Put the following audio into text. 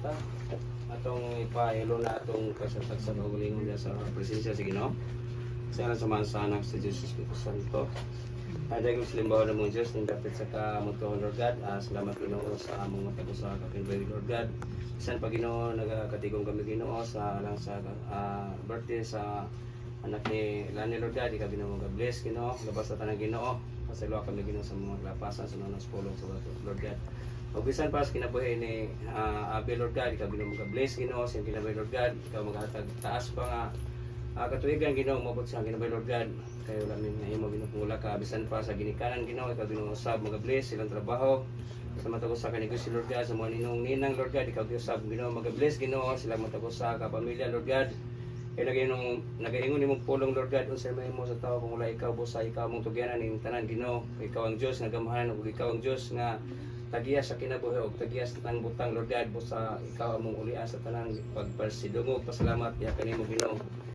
ta. Atong ipailo na atong kasatag sa kaugalingon niya sa presensya sa Ginoo. Sa ngalan sa mga sa anak sa Cristo Santo. Aday ko silimbawa ng mga Diyos, ng dapat sa kamutuan, Lord God. Ah, salamat Ginoo sa among matagos sa kakinbay, Lord God. Isan pa Ginoo, nagakatigong kami Ginoo sa lang sa ah, birthday sa anak ni Lani Lord God. Ikaw Ginoo, God bless Ginoo. Labas sa tanang Ginoo. Pasalawa kami Ginoo sa mga lapasan sa mga pulong sa Lord God. Pag bisan pa sa kinabuhi ni uh, Abel Lord God, ikaw Ginoo mag-bless Ginoo sa kinabuhi Lord God. Ikaw maghatag taas pa nga uh, katuigan Ginoo mabot sa kinabuhi Lord God. Kayo lang min imo Ginoo mula ka bisan pa sa ginikanan Ginoo, ikaw Ginoo usab mag-bless silang trabaho. Sa matagos sa kanigos si Lord God, sa mga ninong ninang Lord God, ikaw usab Ginoo mag-bless Ginoo silang matagos sa kapamilya Lord God. Kaya lagay nung nagaingon nimong pulong Lord God unsa may mo sa tao kung wala ikaw busa ikaw mong tugyanan ning tanan Ginoo ikaw ang Dios nga gamahan ug ikaw ang Dios nga tagiya sa kinabuhi ug tagiya sa tanang butang Lord God busa ikaw among ulian sa tanang pagparsidungog pasalamat ya kanimo Ginoo